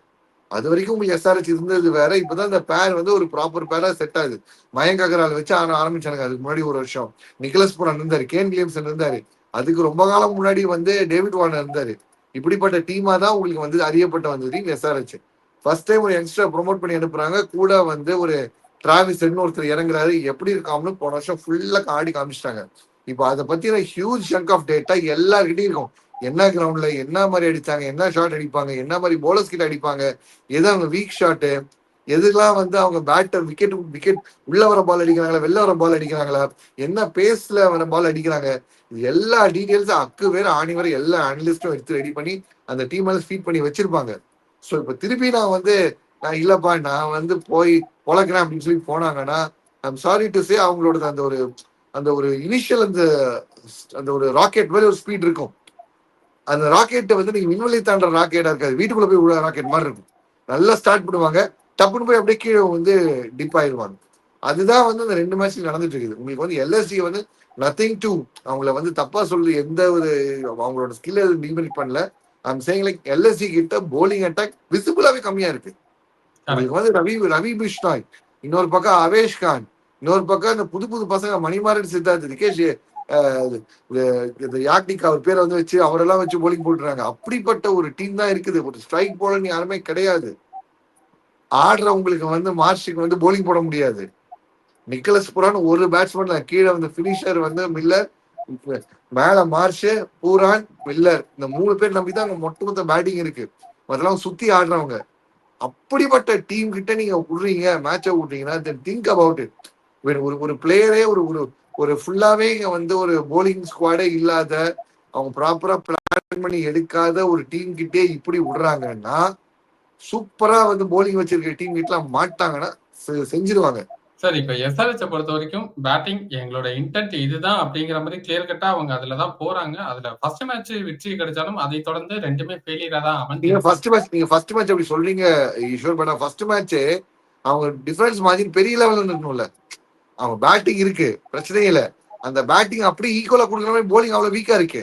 அது வரைக்கும் உங்களுக்கு எஸ்ஆர்எச் இருந்தது வேற இப்பதான் இந்த பேர் வந்து ஒரு ப்ராப்பர் பேரா செட் ஆகுது. மயங்க அகரால் வச்சு ஆர- ஆரம்பிச்சானுங்க. அதுக்கு முன்னாடி ஒரு வருஷம். நிக்கலஸ் புரான் இருந்தாரு கேன் கிளியம்சன் இருந்தாரு. அதுக்கு ரொம்ப காலம் முன்னாடி வந்து டேவிட் வார்னர் இருந்தாரு. இப்படிப்பட்ட டீமா தான் உங்களுக்கு வந்து அறியப்பட்ட வந்தது எஸ்ஆர்எச் ஃபர்ஸ்ட் டைம் ஒரு யங்ஸ்டர் ப்ரோமோட் பண்ணி அனுப்புறாங்க. கூட வந்து ஒரு டிராவிஸ் ஒருத்தர் இறங்குறாரு. எப்படி இருக்காமனு போன வருஷம் ஃபுல்லா ஆடி காமிச்சிட்டாங்க. இப்போ அதை பத்தின ஹியூஜ் சங்க் ஆஃப் டேட்டா எல்லாருக்கிட்டையும் இருக்கும். என்ன கிரவுண்ட்ல என்ன மாதிரி அடித்தாங்க என்ன ஷாட் அடிப்பாங்க என்ன மாதிரி போலர்ஸ் கிட்ட அடிப்பாங்க எது அவங்க வீக் ஷாட்டு எதுலாம் வந்து அவங்க பேட்டர் விக்கெட் விக்கெட் உள்ள வர பால் அடிக்கிறாங்களா வெளில வர பால் அடிக்கிறாங்களா என்ன பேஸ்ல வர பால் அடிக்கிறாங்க இது எல்லா டீட்டெயில்ஸும் அக்கு வேற ஆணி வரை எல்லா அனலிஸ்டும் எடுத்து ரெடி பண்ணி அந்த டீம் எல்லாம் ஃபீட் பண்ணி வச்சிருப்பாங்க. ஸோ இப்போ திருப்பி நான் வந்து நான் இல்லப்பா நான் வந்து போய் பொழக்கிறேன் அப்படின்னு சொல்லி போனாங்கன்னா ஐம் சாரி டு சே அவங்களோட அந்த ஒரு அந்த ஒரு இனிஷியல் அந்த அந்த ஒரு ராக்கெட் மாதிரி ஒரு ஸ்பீட் இருக்கும். அந்த ராக்கெட்டை வந்து நீங்க விண்வெளி தாண்டுற ராக்கெட்டா இருக்காது. வீட்டுக்குள்ள போய் உள்ள ராக்கெட் மாதிரி இருக்கும். நல்லா ஸ்டார்ட் பண்ணுவாங்க. டப்புன்னு போய் அப்படியே கீழே வந்து டிப் ஆயிடுவாங்க. அதுதான் வந்து அந்த ரெண்டு மேட்ச்ல நடந்துட்டு இருக்குது. உங்களுக்கு வந்து எல்எஸ்சி வந்து நத்திங் டு அவங்கள வந்து தப்பா சொல்லி எந்த ஒரு அவங்களோட ஸ்கில் டிமெரிட் பண்ணல. ஐம் சேங் லைக் எல்எஸ்சி கிட்ட போலிங் அட்டாக் விசிபிளாவே கம்மியா இருக்கு. உங்களுக்கு வந்து ரவி ரவி பிஷ்னாய் இன்னொரு பக்கம் அவேஷ் கான் இன்னொரு பக்கம் இந்த புது புது பசங்க மணிமாறன் சித்தார்த் ரிகேஷ் இந்த யாக்னிக் அவர் பேரை வந்து வச்சு அவரெல்லாம் வச்சு போலிங் போட்டுறாங்க அப்படிப்பட்ட ஒரு டீம் தான் இருக்குது. ஒரு ஸ்ட்ரைக் போலன்னு யாருமே கிடையாது. ஆடுறவங்களுக்கு வந்து மார்ஷுக்கு வந்து போலிங் போட முடியாது. நிக்கலஸ் புரான் ஒரு பேட்ஸ்மேன் கீழே வந்து பினிஷர் வந்து மில்லர் மேல மார்ஷ் பூரான் மில்லர் இந்த மூணு பேர் நம்பி தான் மொட்டமொத்த பேட்டிங் இருக்கு. அதெல்லாம் சுத்தி ஆடுறவங்க. அப்படிப்பட்ட டீம் கிட்ட நீங்க விடுறீங்க மேட்சை விடுறீங்கன்னா தென் திங்க் அபவுட் இட் ஒரு ஒரு பிளேயரே ஒரு ஒரு ஒரு ஃபுல்லாவே இங்க வந்து ஒரு போலிங் ஸ்குவாடே இல்லாத அவங்க ப்ராப்பரா பிளான் பண்ணி எடுக்காத ஒரு டீம் கிட்டே இப்படி விடுறாங்கன்னா சூப்பரா வந்து போலிங் வச்சிருக்க டீம் கிட்டலாம் மாட்டாங்கன்னா செஞ்சிருவாங்க. சார் இப்ப எஸ்ஆர்எச் பொறுத்த வரைக்கும் பேட்டிங் எங்களோட இன்டென்ட் இதுதான் அப்படிங்கிற மாதிரி கிளியர் கட்டா அவங்க அதுலதான் போறாங்க. அதுல ஃபர்ஸ்ட் மேட்ச் வெற்றி கிடைச்சாலும் அதை தொடர்ந்து ரெண்டுமே ஃபெயிலியரா தான் நீங்க அமைஞ்சு ஃபர்ஸ்ட் மேட்ச் நீங்க ஃபர்ஸ்ட் மேட்ச் அப்படி சொல்றீங்க ஈஸ்வர் பட் ஃபர்ஸ்ட் மேட்ச் அவங்க டிஃபரன்ஸ் மார்ஜின் பெரிய லெவல்ல இருக்கணும்ல அவங்க பேட்டிங் இருக்கு. பிரச்சனையே இல்ல. அந்த பேட்டிங் அப்படியே ஈக்குவலா கொடுக்குற மாதிரி போலிங் அவ்வளவு வீக்கா இருக்கு.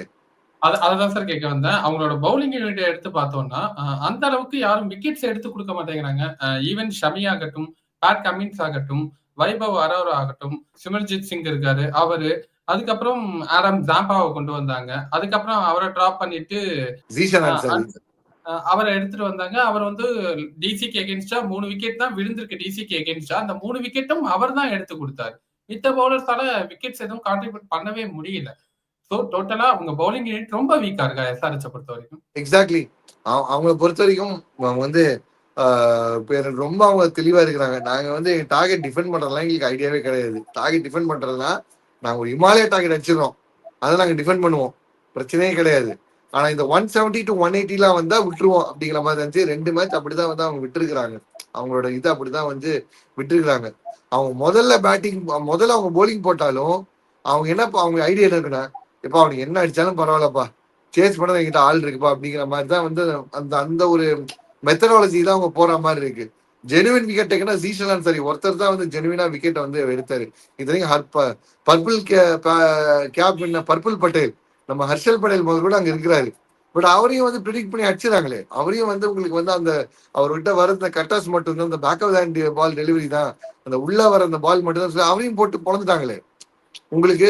அது அதுதான் சார் கேட்க வந்தேன். அவங்களோட பவுலிங் யூனிட் எடுத்து பார்த்தோம்னா அந்த அளவுக்கு யாரும் விக்கெட்ஸ் எடுத்து கொடுக்க மாட்டேங்கிறாங்க. ஈவன் ஷமி ஆகட்டும் பேட் கமின்ஸ் ஆகட்டும் வைபவ் அரோரா ஆகட்டும் சிமர்ஜித் சிங் இருக்காரு அவரு அதுக்கப்புறம் ஆடம் ஜாம்பாவை கொண்டு வந்தாங்க. அதுக்கப்புறம் அவரை டிராப் பண்ணிட்டு அவரை எடுத்துட்டு வந்தாங்க. அவர் வந்து டிசிக்கு எகென்ஸ்டா மூணு விக்கெட் தான் விழுந்திருக்கு டிசிக்கு எகென்ஸ்டா அந்த மூணு விக்கெட்டும் அவர் தான் எடுத்து கொடுத்தாரு. மித்த பவுலர்ஸால விக்கெட்ஸ் எதுவும் கான்ட்ரிபியூட் பண்ணவே முடியல. ஸோ டோட்டலா அவங்க பவுலிங் யூனிட் ரொம்ப வீக்கா இருக்கா எஸ்ஆர்எஸ் பொறுத்த வரைக்கும்? எக்ஸாக்ட்லி அவங்கள பொறுத்த வரைக்கும் அவங்க வந்து பேர் ரொம்ப அவங்க தெளிவா இருக்கிறாங்க. நாங்க வந்து டார்கெட் டிஃபெண்ட் பண்றதுலாம் எங்களுக்கு ஐடியாவே கிடையாது. டார்கெட் டிஃபெண்ட் பண்றதுனா நாங்க ஒரு இமாலய டார்கெட் அடிச்சிடறோம். அதை நாங்க டிஃபெண்ட் பண்ணுவோம். பிரச்சனையே கிடையாது. ஆனா இந்த ஒன் செவன்டி டு ஒன் எயிட்டிலாம் வந்தா விட்டுருவோம் அப்படிங்கிற மாதிரி இருந்துச்சு. ரெண்டு மேட்ச் அப்படிதான் வந்து அவங்க விட்டுருக்காங்க அவங்களோட இது அப்படிதான் வந்து விட்டுருக்காங்க அவங்க முதல்ல பேட்டிங் முதல்ல அவங்க போலிங் போட்டாலும் அவங்க என்ன அவங்க ஐடியா இருக்குன்னா இப்ப அவனுக்கு என்ன அடிச்சாலும் பரவாயில்லப்பா. சேஸ் பண்ண என்கிட்ட ஆள் இருக்குப்பா அப்படிங்கிற மாதிரி தான் வந்து அந்த அந்த ஒரு மெத்தடாலஜி தான் அவங்க போற மாதிரி இருக்கு. ஜெனுவின் விக்கெட் டேக்கனா சீசலான் சரி ஒருத்தர் தான் வந்து ஜெனுவினா விக்கெட்டை வந்து எடுத்தாரு. வரைக்கும் ஹர்ப பர்பிள் கேப் பண்ண பர்பிள் பட்டேல். நம்ம ஹர்ஷல் படேல் முதல் கூட அங்க இருக்கிறாரு. பட் அவரையும் வந்து ப்ரிடிக்ட் பண்ணி அடிச்சிடாங்களே அவரையும் வந்து உங்களுக்கு வந்து அந்த அவர்கிட்ட வர இந்த கட்டாஸ் மட்டும் தான் அந்த back of hand ball delivery தான் அந்த உள்ள வர அந்த பால் மட்டும் தான் சொல்லி அவரையும் போட்டு பொழந்துட்டாங்களே. உங்களுக்கு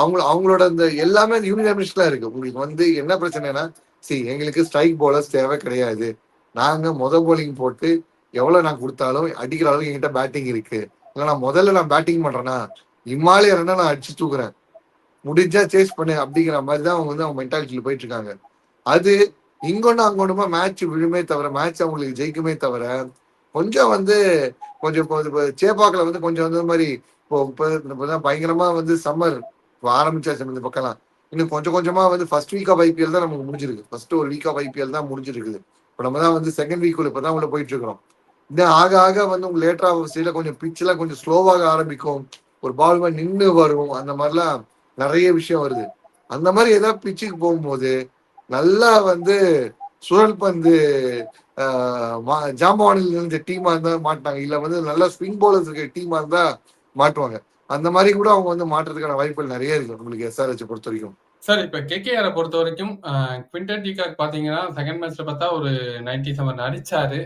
அவங்க அவங்களோட அந்த எல்லாமே யூனிடாமினிஸ்டா இருக்கு. உங்களுக்கு வந்து என்ன பிரச்சனைனா சரி எங்களுக்கு ஸ்ட்ரைக் போலர்ஸ் தேவை கிடையாது. நாங்க முத போலிங் போட்டு எவ்வளவு நான் கொடுத்தாலும் அடிக்கிற அளவுக்கு என்கிட்ட பேட்டிங் இருக்கு. இல்லை நான் முதல்ல நான் பேட்டிங் பண்றேன்னா இம்மாலே நான் அடிச்சு தூக்குறேன். முடிஞ்சா சேஸ் பண்ணு அப்படிங்கிற மாதிரி தான் அவங்க வந்து அவங்க மென்டாலிட்டியில் போயிட்டு இருக்காங்க அது இங்கொன்னு அங்கொன்னுமா மேட்ச் விழுமே தவிர மேட்ச் அவங்களுக்கு ஜெயிக்குமே தவிர கொஞ்சம் வந்து கொஞ்சம் இப்போ சேப்பாக்கில் வந்து கொஞ்சம் வந்து இந்த மாதிரி இப்போ இப்போ பயங்கரமா வந்து சம்மர் ஆரம்பிச்சாச்சு இந்த பக்கம்லாம். இன்னும் கொஞ்சம் கொஞ்சமா வந்து ஃபர்ஸ்ட் வீக் ஆஃப் ஐபிஎல் தான் நமக்கு முடிஞ்சிருக்கு. ஃபர்ஸ்ட் ஒரு வீக் ஆஃப் ஐபிஎல் தான் முடிஞ்சிருக்குது. இப்போ நம்ம தான் வந்து செகண்ட் வீக்குள்ள இப்போ தான் உள்ள போயிட்டு இருக்கிறோம் இன்னும் ஆக ஆக வந்து உங்க லேட்டரா ஸ்டேல கொஞ்சம் பிச்செல்லாம் கொஞ்சம் ஸ்லோவாக ஆரம்பிக்கும். ஒரு பால் நின்று வரும். அந்த மாதிரிலாம் நிறைய விஷயம் வருது. அந்த மாதிரி ஏதாவது பிச்சுக்கு போகும்போது நல்லா வந்து சுழல் பந்து ஜாம்பவானில் இருந்த டீமா இருந்தா மாட்டாங்க இல்ல வந்து நல்லா ஸ்விங் போலர்ஸ் இருக்க டீமா இருந்தா மாட்டுவாங்க. அந்த மாதிரி கூட அவங்க வந்து மாற்றுறதுக்கான வாய்ப்புகள் நிறைய இருக்கு உங்களுக்கு எஸ்ஆர்ஹெச் பொறுத்த வரைக்கும். சார் இப்ப கேகேஆரை பொறுத்த வரைக்கும் குவிண்டன் டிகாக் பாத்தீங்கன்னா செகண்ட் மேட்ச்ல பார்த்தா ஒரு நைன்டி செவன் அடிச்சாரு.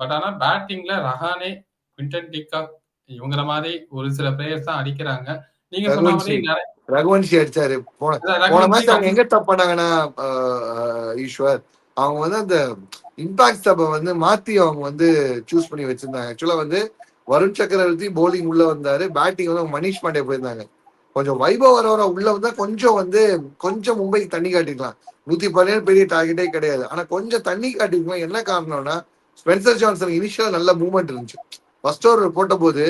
பட் ஆனா பேட்டிங்ல ரஹானே குவிண்டன் டிகாக் இவங்கிற மாதிரி ஒரு சில பிளேயர்ஸ் தான் அடிக்கிறாங்க. நீங்க சொன்ன ரகுவன்ஷி அடிச்சாரு. போன போன மேட்ச் அவங்க எங்க தப்பு பண்ணாங்கன்னா ஈஸ்வர் அவங்க வந்து அந்த இம்பாக்ட் சபை வந்து மாத்தி அவங்க வந்து சூஸ் பண்ணி வச்சிருந்தாங்க. ஆக்சுவலா வந்து வருண் சக்கரவர்த்தி போலிங் உள்ள வந்தாரு. பேட்டிங் வந்து மணிஷ் பாண்டே போயிருந்தாங்க. கொஞ்சம் வைபவ் வர வர உள்ள வந்தா கொஞ்சம் வந்து கொஞ்சம் மும்பைக்கு தண்ணி காட்டிக்கலாம். நூத்தி பதினேழு பெரிய டார்கெட்டே கிடையாது. ஆனா கொஞ்சம் தண்ணி காட்டிக்கலாம் என்ன காரணம்னா ஸ்பென்சர் ஜான்சன் இனிஷியல் நல்ல மூவ்மெண்ட் இருந்துச்சு. ஃபர்ஸ்ட் ஓவர் போட்ட போது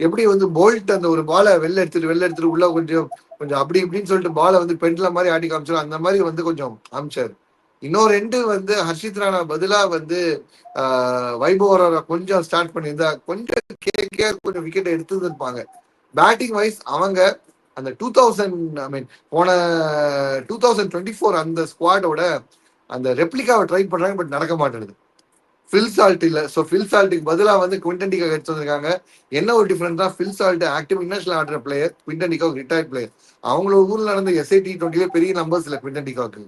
எப்படி வந்து போல்ட் அந்த ஒரு பாலை வெளில எடுத்துட்டு வெளில எடுத்துட்டு உள்ள கொஞ்சம் கொஞ்சம் அப்படி இப்படின்னு சொல்லிட்டு பாலை வந்து பெண்ட்ல மாதிரி ஆடி காமிச்சிடும் அந்த மாதிரி வந்து கொஞ்சம் அமிச்சாரு இன்னொரு ரெண்டு வந்து ஹர்ஷித் ராணா பதிலா வந்து வைபவ் கொஞ்சம் ஸ்டார்ட் பண்ணியிருந்தா கொஞ்சம் கே கொஞ்சம் விக்கெட் எடுத்துருப்பாங்க பேட்டிங் வைஸ் அவங்க அந்த டூ தௌசண்ட் ஐ மீன் போன டூ தௌசண்ட் டுவெண்ட்டி ஃபோர் அந்த ஸ்குவாடோட அந்த ரெப்ளிகாவை ட்ரை பண்றாங்க பட் நடக்க மாட்டேங்குது ஃபில் சால்ட் இல்ல. ஸோ ஃபில் சால்ட்டுக்கு பதிலாக வந்து குவிண்டன்டிகா எடுத்து வந்திருக்காங்க. என்ன ஒரு டிஃபரன்ஸ் தான் ஃபில் சால்ட் ஆக்டிவ் இன்டர்நேஷனல் ஆடுற player Quinton de Kock retired player அவங்களோட ஊர்ல நடந்த எஸ்ஐ டி டுவெண்ட்டிலே பெரிய நம்பர்ஸ் இல்லை குவிண்டன்டிகாவுக்கு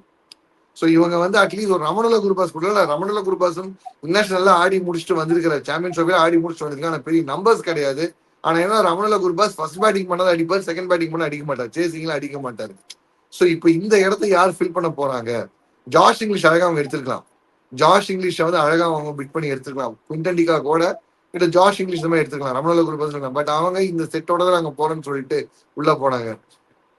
ஸோ இவங்க வந்து அட்லீஸ்ட் ஒரு ரமணுல குருபாஸ் கூட ரமணுல குருபாஸும் இன்டர்நேஷனல்ல ஆடி முடிச்சுட்டு வந்திருக்கிற சாம்பியன் ட்ரோஃபியா ஆடி முடிச்சுட்டு வந்திருக்காங்க. பெரிய நம்பர்ஸ் கிடையாது. ஆனா ஏன்னா ரமணுல குருபாஸ் ஃபர்ஸ்ட் பேட்டிங் பண்ணாத அடிப்பார் செகண்ட் பேட்டிங் பண்ண அடிக்க மாட்டார். சேசிங்லாம் அடிக்க மாட்டார். ஸோ இப்போ இந்த இடத்த யார் ஃபில் பண்ண போறாங்க? ஜார்ஜ் இங்கிலீஷ் அழகாக அவங்க எடுத்திருக்கலாம். ஜார்ஜ் இங்கிலீஷ் வந்து அழகா அவங்க பிட் பண்ணி எடுத்துக்கலாம் குவிண்டன்டிகா கூட கிட்ட ஜார்ஜ் இங்கிலீஷ் மாதிரி எடுத்துக்கலாம் ரமணல குரூப் பட் அவங்க இந்த செட்டோட தான் நாங்க போறோம்னு சொல்லிட்டு உள்ள போனாங்க.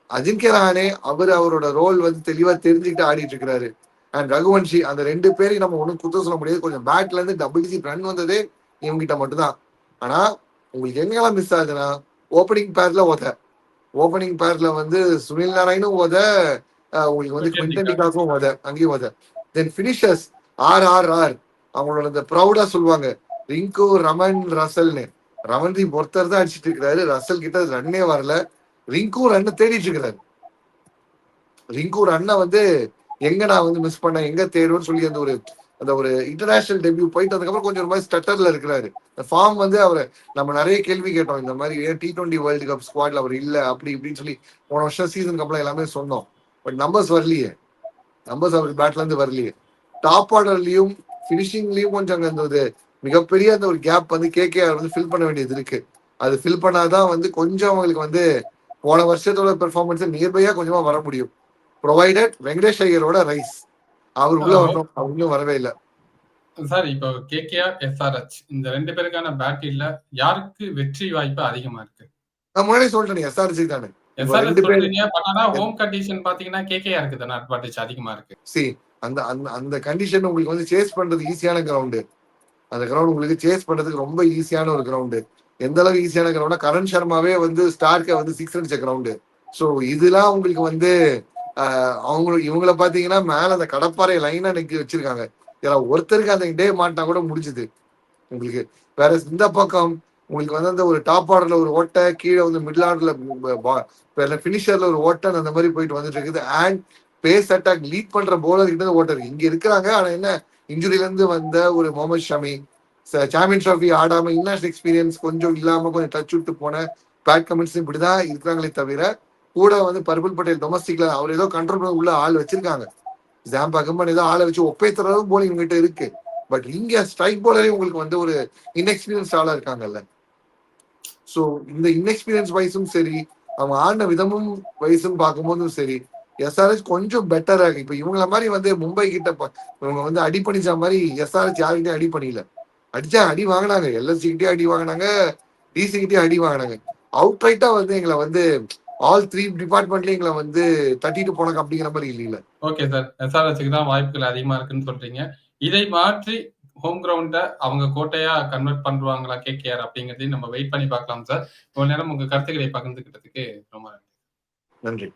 அஜின்கே ரஹானே அவர் அவரோட ரோல் வந்து தெளிவா தெரிஞ்சுக்கிட்டு ஆடிட்டு இருக்கிறாரு. அண்ட் ரகுவன்ஷி அந்த ரெண்டு பேரையும் நம்ம ஒன்றும் குத்த சொல்ல முடியாது. கொஞ்சம் பேட்ல இருந்து டபுள் சி ரன் வந்ததே இவங்க கிட்ட மட்டும்தான். ஆனா உங்களுக்கு எங்கெல்லாம் மிஸ் ஆகுதுன்னா ஓப்பனிங் பேர்ல உத ஓப்பனிங் பேர்ல வந்து சுனில் நாராயணும் உத உங்களுக்கு வந்து குவிண்டன்டிகாக்கும் உத அங்கேயும் உத then finishers are are are. அவங்களோட இந்த ப்ரௌடா சொல்லுவாங்க. ரிங்கு ரமன் ரசல்னு. ரமன்தீப் ஒருத்தர் தான் அடிச்சிட்டு இருக்கிறாரு. ரசல் கிட்ட ரன்னே வரல. ரிங்கு ரன்னை தேடிட்டு இருக்கிறாரு. ரிங்கு ரன்னை வந்து எங்க நான் வந்து மிஸ் பண்ணேன் எங்க தேடுவேன்னு சொல்லி அந்த ஒரு அந்த ஒரு இன்டர்நேஷனல் டெபியூ போயிட்டு அதுக்கப்புறம் கொஞ்சம் ஒரு மாதிரி ஸ்டட்டர்ல இருக்கிறாரு. இந்த ஃபார்ம் வந்து அவர் நம்ம நிறைய கேள்வி கேட்டோம். இந்த மாதிரி ஏன் டி டுவெண்ட்டி வேர்ல்டு கப் ஸ்குவாட்ல அவர் இல்ல? அப்படி இப்படின்னு சொல்லி போன வருஷம் சீசன் அப்புறம் எல்லாமே சொன்னோம். பட் நம்பர்ஸ் வரலையே. நம்பர்ஸ் அவருக்கு பேட்ல இருந்து வரலையே. டாப் ஆர்டர்லயும் பினிஷிங்லயும் கொஞ்சம் அங்க அந்த மிகப்பெரிய அந்த ஒரு கேப் வந்து கேகேஆர் வந்து ஃபில் பண்ண வேண்டியது இருக்கு. அது ஃபில் பண்ணாதான் வந்து கொஞ்சம் அவங்களுக்கு வந்து போன வருஷத்தோட பெர்ஃபார்மன்ஸ் நியர்பையா கொஞ்சமா வர முடியும். ப்ரொவைடட் வெங்கடேஷ் ஐயரோட ரைஸ். அவர் உள்ள வரணும். அவர் இன்னும் வரவே இல்லை. சார் இப்போ கேகேஆர் எஸ்ஆர்ஹெச் இந்த ரெண்டு பேருக்கான பேட்டில்ல யாருக்கு வெற்றி வாய்ப்பு அதிகமா இருக்கு? நான் முன்னாடி சொல்லிட்டேன் எஸ்ஆர்ஜி தானே. எஸ்ஆர்ஹெச் சொல்றீங்க பட் ஆனா ஹோம் கண்டிஷன் பாத்தீங்கன்னா கேகேஆருக்கு தானே அட்வான்டேஜ் அதிகமா இருக்கு. அந்த அந்த அந்த கண்டிஷன் உங்களுக்கு வந்து சேஸ் பண்றது ஈஸியான கிரவுண்டு அந்த கிரவுண்ட் உங்களுக்கு சேஸ் பண்றதுக்கு ரொம்ப ஈஸியான ஒரு கிரவுண்டு எந்த அளவுக்கு ஈஸியான கிரவுண்டா கரண் சர்மாவே வந்து ஸ்டார்க்க வந்து சிக்ஸ் அடிச்ச கிரவுண்டு ஸோ இதெல்லாம் உங்களுக்கு வந்து அவங்க இவங்கள பாத்தீங்கன்னா மேல அந்த கடப்பாறை லைனா நிக்க வச்சிருக்காங்க. ஏன்னா ஒருத்தருக்கு அந்த டே மாட்டா கூட முடிஞ்சுது. உங்களுக்கு வேற இந்த பக்கம் உங்களுக்கு வந்து அந்த ஒரு டாப் ஆர்டர்ல ஒரு ஓட்டை கீழே வந்து மிடில் ஆர்டர்ல பினிஷர்ல ஒரு ஓட்டை அந்த மாதிரி போயிட்டு வந்துட்டு இருக்குது. அண்ட் பேஸ் அட்டாக் லீட் பண்ற போலர் கிட்ட ஓட்டர் இங்க இருக்கிறாங்க ஆனா என்ன? இன்ஜுரியில இருந்து வந்த ஒரு முகமது ஷமி சாம்பியன் ட்ராஃபி ஆடாம இன்டர்நேஷனல் எக்ஸ்பீரியன்ஸ் கொஞ்சம் இல்லாம கொஞ்சம் டச் விட்டு போன பேட் கமெண்ட்ஸ் இப்படிதான் இருக்கிறாங்களே தவிர கூட வந்து பர்பிள் பட்டேல் டொமஸ்டிக்ல அவர் ஏதோ கண்ட்ரோல் பண்ண உள்ள ஆள் வச்சிருக்காங்க. ஜாம்பா கம்பன் ஏதோ ஆளை வச்சு ஒப்பேத்துறதும் போலிங் கிட்ட இருக்கு. பட் இங்க ஸ்ட்ரைக் போலரே உங்களுக்கு வந்து ஒரு இன்எக்ஸ்பீரியன்ஸ் ஆளா இருக்காங்கல்ல. சோ இந்த இன்எக்ஸ்பீரியன்ஸ் வைஸும் சரி அவங்க ஆடின விதமும் வயசும் பார்க்கும்போதும் சரி எஸ்ஆர்எஸ் கொஞ்சம் பெட்டரா இருக்கு. இப்ப இவங்கள மாதிரி வந்து மும்பை கிட்ட இவங்க வந்து அடி பண்ணிச்ச மாதிரி எஸ்ஆர்எஸ் யாருக்கிட்டே அடி பண்ணல அடிச்சா அடி வாங்கினாங்க. எல்எஸ்சி கிட்டே அடி வாங்கினாங்க. டிசி கிட்டே அடி வாங்கினாங்க. அவுட் ரைட்டா வந்து எங்களை வந்து ஆல் த்ரீ டிபார்ட்மெண்ட்லயும் எங்களை வந்து தட்டிட்டு போனாங்க அப்படிங்கிற மாதிரி இல்லையில ஓகே சார் எஸ்ஆர்எஸ்க்கு தான் வாய்ப்புகள் அதிகமா இருக்குன்னு சொல்றீங்க. இதை மாற்றி ஹோம் கிரவுண்ட அவங்க கோட்டையா கன்வெர்ட் பண்ணுவாங்களா கேகேஆர் அப்படிங்கறதையும் நம்ம வெயிட் பண்ணி பார்க்கலாம் சார் இவ்வளவு நேரம் உங்க கருத்துக்களை பகிர்ந்துக்கிட்டதுக்கு ரொம்ப நன்றி. நன்றி.